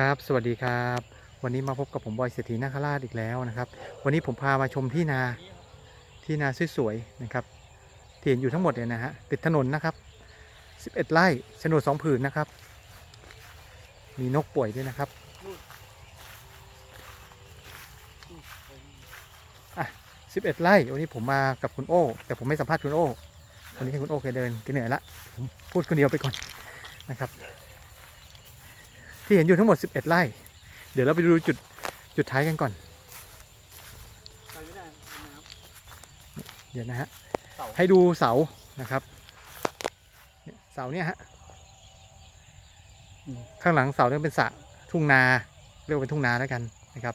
ครับสวัสดีครับ วันนี้มาพบกับผมบอยเศรษฐีนาคราชอีกแล้วนะครับ วันนี้ผมพามาชมที่นาที่นาสวยๆนะครับที่เห็นอยู่ทั้งหมดเนี่ยนะฮะติดถนนนะครับ 11 ไร่โฉนดสองผืนนะครับ มีนกป่วยด้วยนะครับอะ11 ไร่วันนี้ผมมากับคุณโอ้ แต่ผมไม่สัมภาษณ์คุณโอ้วันนี้ให้คุณโอ้แกเดินแกเหนื่อยละผมพูดคนเดียวไปก่อนนะครับ ที่เห็นอยู่ทั้งหมด 11 ไร่ เดี๋ยวเราไปดูจุดจุดท้ายกันก่อนไปไม่ได้น้ำเดี๋ยวนะฮะเสาให้ดูเสานะครับเนี่ยเสาเนี่ยฮะ ข้างหลังเสาเนี่ยเป็นสระทุ่งนา เรียกว่าเป็นทุ่งนาแล้วกันนะครับ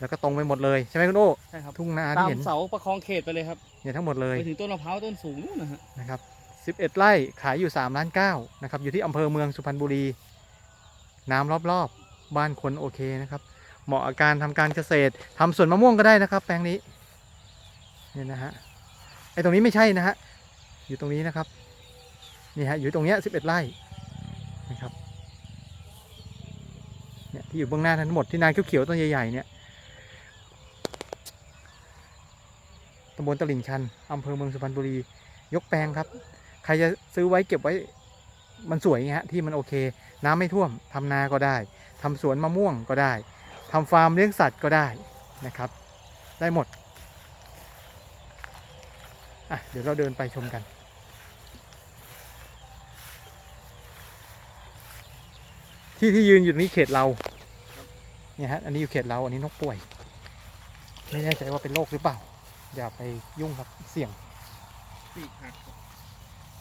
แล้วก็ตรงไปหมดเลยใช่ไหมคุณโอ้ใช่ครับทุ่งนาตาที่มเห็นเสาประคองเขตไปเลยครับเนี่ยทั้งหมดเลยไปถึงต้นมะพร้าวต้นสูงนู่นนะฮะนะครับ11 ไร่ขายอยู่ 3 ล้าน9นะครับ อยู่ที่อำเภอเมืองสุพรรณบุรี น้ำรอบๆบ้านคนโอเคนะครับ เหมาะกับการทำการเกษตรทำสวนมะม่วงก็ได้นะครับ แปลงนี้เนี่ยนะฮะไอ้ตรงนี้ไม่ใช่นะฮะอยู่ตรงนี้นะครับนี่ฮะอยู่ตรงเนี้ย11ไร่นะครับเนี่ยที่อยู่เบื้องหน้าทั้งหมดที่นาเขียวๆต้นใหญ่ๆเนี่ยตำบลตลิ่งชันอำเภอเมืองสุพรรณบุรี ยกแปลงครับ ใครจะซื้อไว้เก็บไว้ มันสวยไงฮะที่มันโอเค น้ำไม่ท่วมทำนาก็ได้ทำสวนมะม่วงก็ได้ทำฟาร์มเลี้ยงสัตว์ก็ได้นะครับ ได้หมดอะเดี๋ยวเราเดินไปชมกันที่ที่ยืนอยู่นี้เขตเราเนี่ยฮะอันนี้อยู่เขตเราอันนี้นกป่วย ไม่แน่ใจว่าเป็นโรคหรือเปล่า อย่าไปยุ่งครับเสี่ยงปีกหัก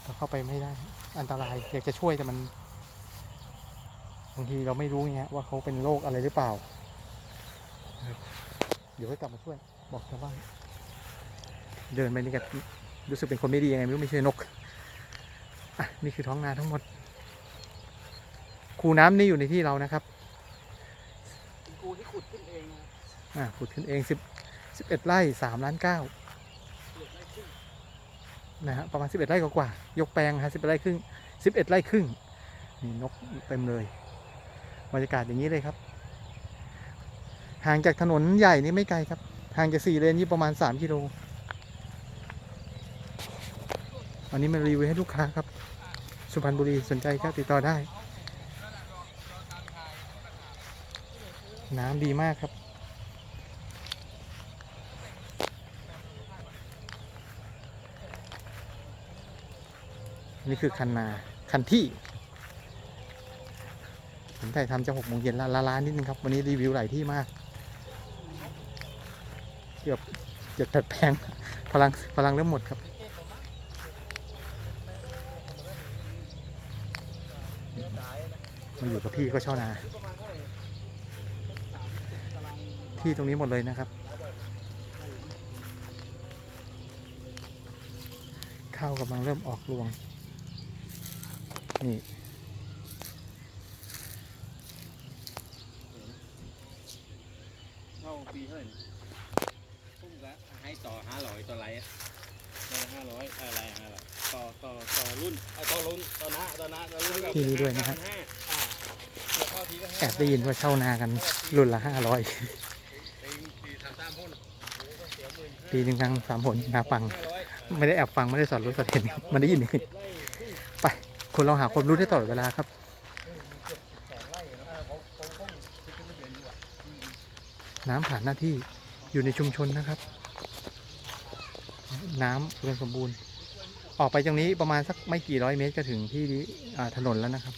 เราเข้าไปไม่ได้ อันตรายอยากจะช่วยแต่มันบางทีเราไม่รู้ไงฮะว่าเขาเป็นโรคอะไรหรือเปล่านะครับเดี๋ยวให้กลับมาช่วย บอกชาวบ้านเดินไปนี่ก็รู้สึกเป็นคนไม่ดียังไงไม่รู้ไม่ใช่นกอะนี่คือท้องนาทั้งหมด คูน้ำนี่อยู่ในที่เรานะครับเป็นกูที่ขุดขึ้นเองนะครับอะขุดขึ้นเองสิบสิบเอ็ดไร่สามล้านเก้าเกือบไม่ขึ้น นะฮะประมาณ 11 ไร่กว่า ยกแปลงฮะ11ไร่ครึ่ง 11 ไร่ครึ่งนี่นกเต็มเลยบรรยากาศอย่างนี้เลยครับ ห่างจากถนนใหญ่นี่ไม่ไกลครับ ห่างจากสี่เลนนี่ประมาณ 3 กิโลวันนี้มารีวิวให้ลูกค้าครับ สุพรรณบุรีสนใจก็ติดต่อได้ น้ำดีมากครับ นี่คือคันนาคันที่ผมถ่ายทำจะหกโมงเย็นละละล้านนิดนึงครับ วันนี้รีวิวหลายที่มาก เกือบเกือบตัดแพงพลังพลังเริ่มหมดครับมาอยู่กับพี่ก็เช่านา ที่ตรงนี้หมดเลยนะครับ ข้าวกำลังเริ่มออกรวง นี่เข้าปีเท่าไหร่เนี่ยพุ่มก็ให้ต่อห้าร้อยต่อไรอะได้ห้าร้อยอะไรห้าร้อยต่อต่อต่อรุ่นเอ่อต่อรุ่นต่อหน้าต่อหน้าต่อรุ่นที่นี่ด้วยนะครับห้าอ่าแล้วเข้าทีก็ห้าแอบได้ยินว่าเช่านากันรุ่นละห้าร้อยปีปีสามสามพ่นโอ้ก็เสียหมื่นห้าปีหนึ่งครั้งสามผลนาฟังห้าร้อยไม่ได้แอบฟัง ไม่ได้สอนรู้สอนเห็นมันได้ยินเองไป คนเราหาความรู้ได้ตลอดเวลาครับน้ำผ่านหน้าที่อยู่ในชุมชนนะครับ น้ำอุดมสมบูรณ์ ออกไปตรงนี้ประมาณสักไม่กี่ร้อยเมตรก็ถึงที่ถนนแล้วนะครับ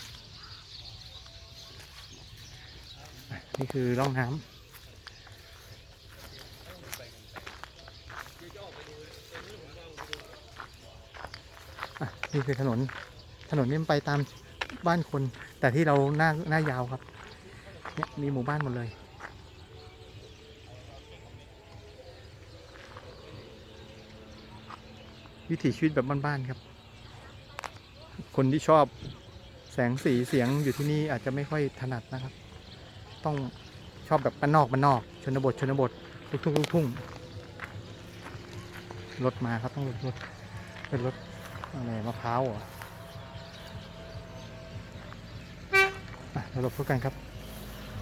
นี่คือร่องน้ำนี่คือถนน ถนนนี่มันไปตามบ้านคน แต่ที่เราหน้าหน้ายาวครับ เนี่ยมีหมู่บ้านหมดเลย วิถีชีวิตแบบบ้านๆครับ คนที่ชอบแสงสีเสียงอยู่ที่นี่อาจจะไม่ค่อยถนัดนะครับ ต้องชอบแบบบ้านนอกบ้านนอก ชนบทชนบทลูกทุ่งลูกทุ่งรถมาครับต้องรถรถเป็นรถอะไรมะพร้าวอะ เราหลบเพื่อกันครับ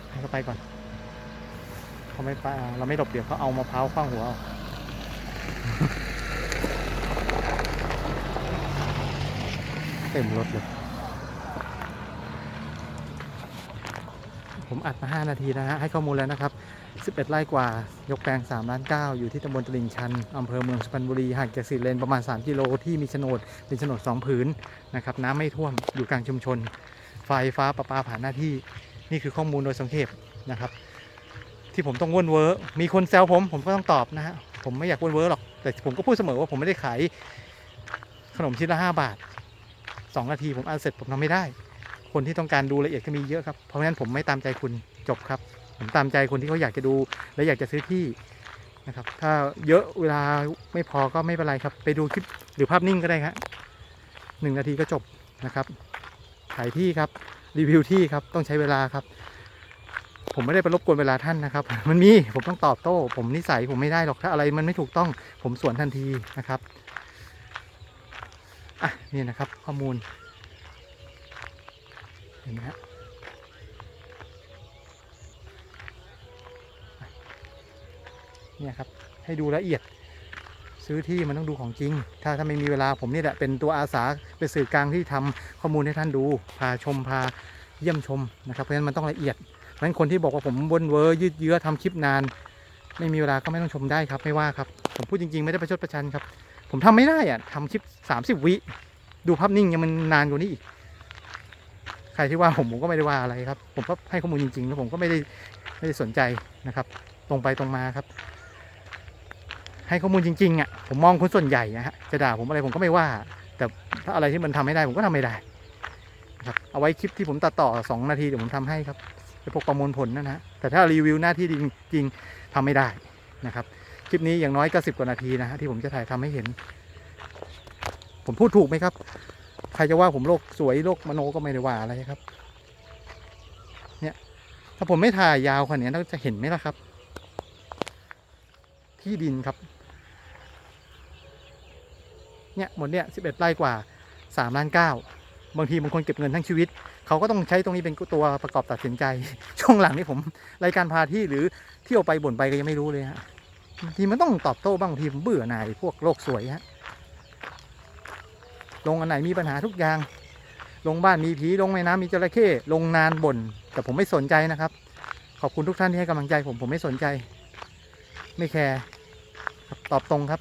ให้เขาไปก่อน เขาไม่ไปเราไม่หลบเดี๋ยวเขาเอามะพร้าวคว้างหัวเอาเต็มรถเลย ผมอัดมา 5 นาทีนะฮะ ให้ข้อมูลแล้วนะครับ 11 ไร่กว่า ยกแปลง3ล้าน9อยู่ที่ตำบลตลิ่งชัน อำเภอเมืองสุพรรณบุรี ห่างจากสีเลนประมาณ 3 กิโล ที่มีโฉนดเป็นโฉนด 2 ผืนนะครับ น้ำไม่ท่วม อยู่กลางชุมชน ไฟฟ้าประปาผ่านหน้าที่นี่คือข้อมูลโดยสังเขปนะครับ ที่ผมต้องว่นเวอร์มีคนแซวผมผมก็ต้องตอบนะฮะผมไม่อยากว่นเวอร์หรอก แต่ผมก็พูดเสมอว่าผมไม่ได้ขายขนมชิ้นละ5บาท 2 นาทีผมอ่านเสร็จผมทำไม่ได้ คนที่ต้องการดูละเอียดก็มีเยอะครับ เพราะฉะนั้นผมไม่ตามใจคุณจบครับ ผมตามใจคนที่เขาอยากจะดูและอยากจะซื้อที่นะครับ ถ้าเยอะเวลาไม่พอก็ไม่เป็นไรครับ ไปดูคลิปหรือภาพนิ่งก็ได้ครับหนึ่งนาทีก็จบนะครับ ขายที่ครับ รีวิวที่ครับ ต้องใช้เวลาครับ ผมไม่ได้ไปรบกวนเวลาท่านนะครับ มันมี ผมต้องตอบโต้ ผมนิสัยผมไม่ได้หรอก ถ้าอะไรมันไม่ถูกต้อง ผมสวนทันทีนะครับ อะ นี่นะครับ ข้อมูล เห็นไหมฮะเนี่ยครับ ให้ดูละเอียด ซื้อที่มันต้องดูของจริง ถ้าถ้าไม่มีเวลาผมนี่แหละเป็นตัวอาสาเป็นสื่อกลางที่ทำข้อมูลให้ท่านดู พาชมพาเยี่ยมชมนะครับเพราะฉะนั้นมันต้องละเอียดเพราะฉะนั้นคนที่บอกว่าผมวนเวอร์ยืดเยื้อทำคลิปนาน ไม่มีเวลาก็ไม่ต้องชมได้ครับไม่ว่าครับ ผมพูดจริงๆ ไม่ได้ประชดประชันครับ ผมทำไม่ได้อะทำคลิป 30 วิดูภาพนิ่งยังมันนานกว่านี้อีกใครที่ว่าผมผมก็ไม่ได้ว่าอะไรครับ ผมก็ให้ข้อมูลจริงๆแล้วผมก็ไม่ได้ไม่ได้สนใจนะครับ ตรงไปตรงมาครับ ให้ข้อมูลจริงๆอะผมมองคนส่วนใหญ่นะฮะจะด่าผมอะไรผมก็ไม่ว่า แต่ถ้าอะไรที่มันทำไม่ได้ผมก็ทำไม่ได้ครับเอาไว้คลิปที่ผมตัดต่อ 2 นาทีเดี๋ยวผมทำให้ครับไปพวกประมวลผลนะนะแต่ถ้ารีวิวหน้าที่จริงๆทำไม่ได้นะครับคลิปนี้อย่างน้อยก็สิบกว่านาทีนะฮะที่ผมจะถ่ายทำให้เห็น ผมพูดถูกไหมครับ ใครจะว่าผมโลกสวยโลกมโนก็ไม่ได้ว่าอะไรครับ เนี่ยถ้าผมไม่ถ่ายยาวขนาดนี้เราจะเห็นไหมล่ะครับ ที่ดินครับ เนี่ยหมดเนี่ยสิบเอ็ดไร่กว่าสามล้านเก้าบางทีบางคนเก็บเงินทั้งชีวิต เขาก็ต้องใช้ตรงนี้เป็นตัวประกอบตัดสินใจ ช่วงหลังนี่ผมรายการพาที่หรือเที่ยวไปบ่นไปก็ยังไม่รู้เลยฮะบางทีมันต้องตอบโต้บ้างบางทีผมเบื่อหน่ายพวกโลกสวยฮะลงอันไหนมีปัญหาทุกอย่าง ลงบ้านมีผีลงแม่น้ำมีจระเข้ลงนานบ่นแต่ผมไม่สนใจนะครับ ขอบคุณทุกท่านที่ให้กำลังใจผมผมไม่สนใจ ไม่แคร์ตอบตรงครับ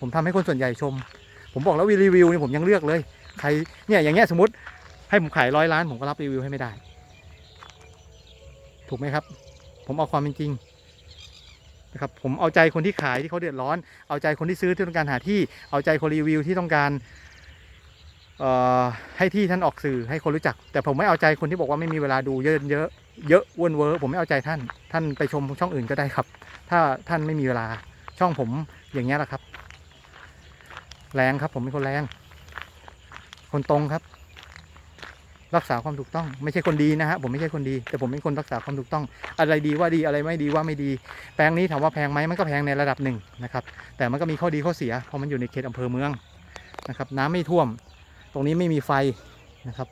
ผมทำให้คนส่วนใหญ่ชม ผมบอกแล้วรีวิวนี่ผมยังเลือกเลย ใครเนี่ยอย่างเงี้ยสมมติให้ผมขายร้อยล้านผมก็รับรีวิวให้ไม่ได้ ถูกไหมครับ ผมเอาความเป็นจริงนะครับผมเอาใจคนที่ขายที่เขาเดือดร้อน เอาใจคนที่ซื้อที่ต้องการหาที่ เอาใจคนรีวิวที่ต้องการให้ที่ท่านออกสื่อให้คนรู้จัก แต่ผมไม่เอาใจคนที่บอกว่าไม่มีเวลาดูเยอะเยอะเยอะเวนเวอร์ผมไม่เอาใจท่าน ท่านไปชมช่องอื่นก็ได้ครับ ถ้าท่านไม่มีเวลาช่องผมอย่างเงี้ยแหละครับ แรงครับ ผมเป็นคนแรง คนตรงครับ รักษาความถูกต้อง ไม่ใช่คนดีนะฮะผมไม่ใช่คนดี แต่ผมเป็นคนรักษาความถูกต้อง อะไรดีว่าดีอะไรไม่ดีว่าไม่ดี แปลงนี้ถามว่าแพงไหมมันก็แพงในระดับหนึ่งนะครับ แต่มันก็มีข้อดีข้อเสียเพราะมันอยู่ในเขตอำเภอเมืองนะครับ น้ำไม่ท่วม ตรงนี้ไม่มีไฟนะครับ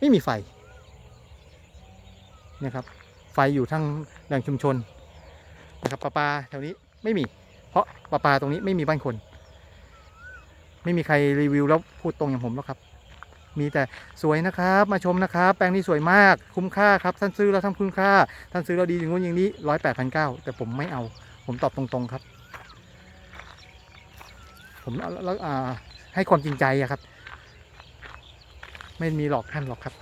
ไม่มีไฟนะครับ ไฟอยู่ทั้งแหล่งชุมชนนะครับประปาแถวนี้ไม่มี เพราะประปาตรงนี้ไม่มีบ้านคน ไม่มีใครรีวิวแล้วพูดตรงอย่างผมหรอกครับ มีแต่สวยนะครับ มาชมนะครับ แปลงนี้สวยมากคุ้มค่าครับท่านซื้อแล้วท่าคุ้มค่าท่านซื้อแล้วดีอย่างงู้นอย่างนี้ร้อยแปดพันเก้าแต่ผมไม่เอา ผมตอบตรงๆครับ ผมแล้วให้ความจริงใจอะครับ ไม่มีหลอกท่านหรอกครับ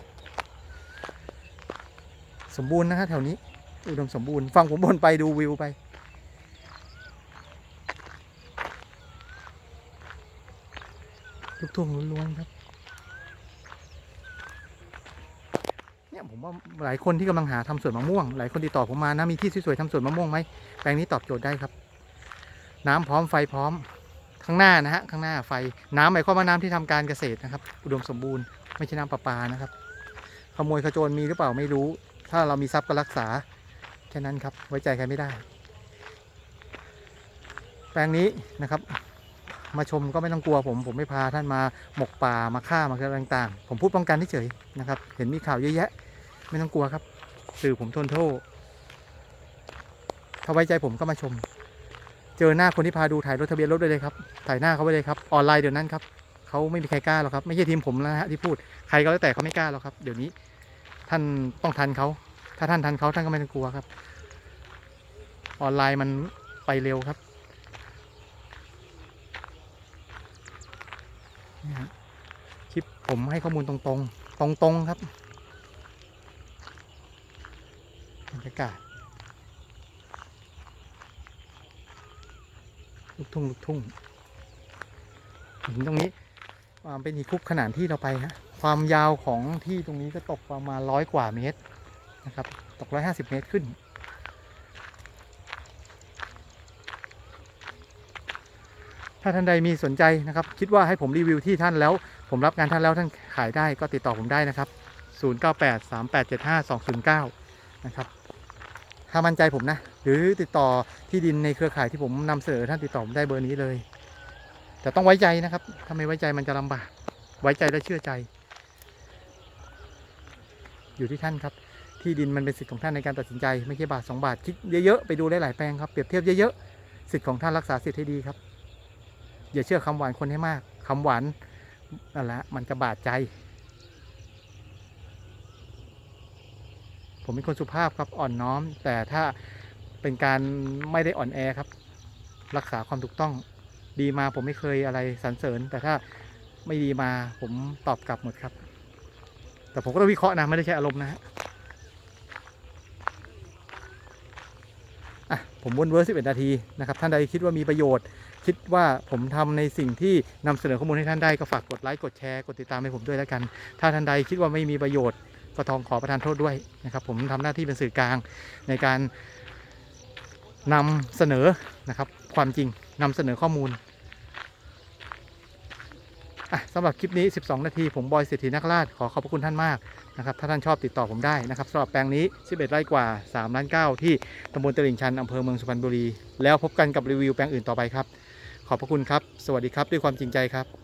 สมบูรณ์นะฮะแถวนี้ อุดมสมบูรณ์ฟังผมบนไปดูวิวไป ลูกทุ่งล้วนๆครับ เนี่ยผมว่าหลายคนที่กำลังหาทำสวนมะม่วง หลายคนติดต่อผมมานะมีที่สวยๆทำสวนมะม่วงไหมแปลงนี้ตอบโจทย์ได้ครับ น้ำพร้อมไฟพร้อมข้างหน้านะฮะข้างหน้าไฟน้ำหมายความว่าน้ำที่ทำการเกษตรนะครับ อุดมสมบูรณ์ไม่ใช่น้ำประปานะครับ ขโมยขโจรมีหรือเปล่าไม่รู้ ถ้าเรามีทรัพย์ก็รักษาแค่นั้นครับ ไว้ใจใครไม่ได้ แปลงนี้นะครับ มาชมก็ไม่ต้องกลัวผม ผมไม่พาท่านมาหมกป่ามาฆ่ามาอะไรต่างๆ ผมพูดป้องกันเฉยๆนะครับ เห็นมีข่าวเยอะแยะ ไม่ต้องกลัวครับ สื่อผมทนโทษถ้าไว้ใจผมก็มาชม เจอหน้าคนที่พาดูถ่ายรถทะเบียนรถได้เลยครับ ถ่ายหน้าเขาไว้เลยครับ ออนไลน์เดี๋ยวนั้นครับเขาไม่มีใครกล้าหรอกครับ ไม่ใช่ทีมผมแล้วนะฮะที่พูด ใครก็แล้วแต่เขาไม่กล้าหรอกครับ เดี๋ยวนี้ ท่านต้องทันเขา ถ้าท่านทันเขาท่านก็ไม่ต้องกลัวครับ ออนไลน์มันไปเร็วครับ นี่ฮะคลิปผมให้ข้อมูลตรงๆ ตรงๆครับบรรยากาศลูกทุ่งลูกทุ่งหินตรงนี้อ่าเป็นหินคุกขนาดที่เราไปฮะความยาวของที่ตรงนี้ก็ตกประมาณร้อยกว่าเมตรนะครับ ตกร้อยห้าสิบเมตรขึ้น ถ้าท่านใดมีสนใจนะครับ คิดว่าให้ผมรีวิวที่ท่านแล้ว ผมรับงานท่านแล้วท่านขายได้ก็ติดต่อผมได้นะครับ 098 3875 209 นะครับ ถ้ามั่นใจผมนะ หรือติดต่อที่ดินในเครือข่ายที่ผมนำเสนอท่านติดต่อผมได้เบอร์นี้เลย แต่ต้องไว้ใจนะครับ ถ้าไม่ไว้ใจมันจะลำบาก ไว้ใจและเชื่อใจ อยู่ที่ท่านครับที่ดินมันเป็นสิทธิ์ของท่านในการตัดสินใจไม่ใช่บาทสองบาทคิดเยอะๆไปดูหลายๆแปลงครับเปรียบเทียบเยอะๆสิทธิ์ของท่านรักษาสิทธิ์ให้ดีครับ อย่าเชื่อคำหวานคนให้มากคำหวานนั่นแหละมันจะบาดใจ ผมเป็นคนสุภาพครับอ่อนน้อม แต่ถ้าเป็นการไม่ได้อ่อนแอครับ รักษาความถูกต้อง ดีมาผมไม่เคยอะไรสรรเสริญ แต่ถ้าไม่ดีมาผมตอบกลับหมดครับ แต่ผมก็ต้องวิเคราะห์นะไม่ได้ใช้อารมณ์นะฮะอะผมวนเวอร์สิบเอ็ดนาทีนะครับ ท่านใดคิดว่ามีประโยชน์ คิดว่าผมทำในสิ่งที่นำเสนอข้อมูลให้ท่านได้ก็ฝากกดไลค์กดแชร์กดติดตามให้ผมด้วยแล้วกัน ถ้าท่านใดคิดว่าไม่มีประโยชน์ก็ต้องขอประทานโทษด้วยนะครับ ผมทำหน้าที่เป็นสื่อกลางในการนำเสนอนะครับ ความจริงนำเสนอข้อมูลสำหรับคลิปนี้ 12 นาที ผมบอยเศรษฐีนักราชขอขอบพระคุณท่านมากนะครับ ถ้าท่านชอบติดต่อผมได้นะครับสำหรับแปลงนี้ 11 ไร่กว่า 3 ล้าน 9 ที่ตำบลตลิ่งชันอำเภอเมืองสุพรรณบุรี แล้วพบกันกับรีวิวแปลงอื่นต่อไปครับ ขอบพระคุณครับ สวัสดีครับด้วยความจริงใจครับ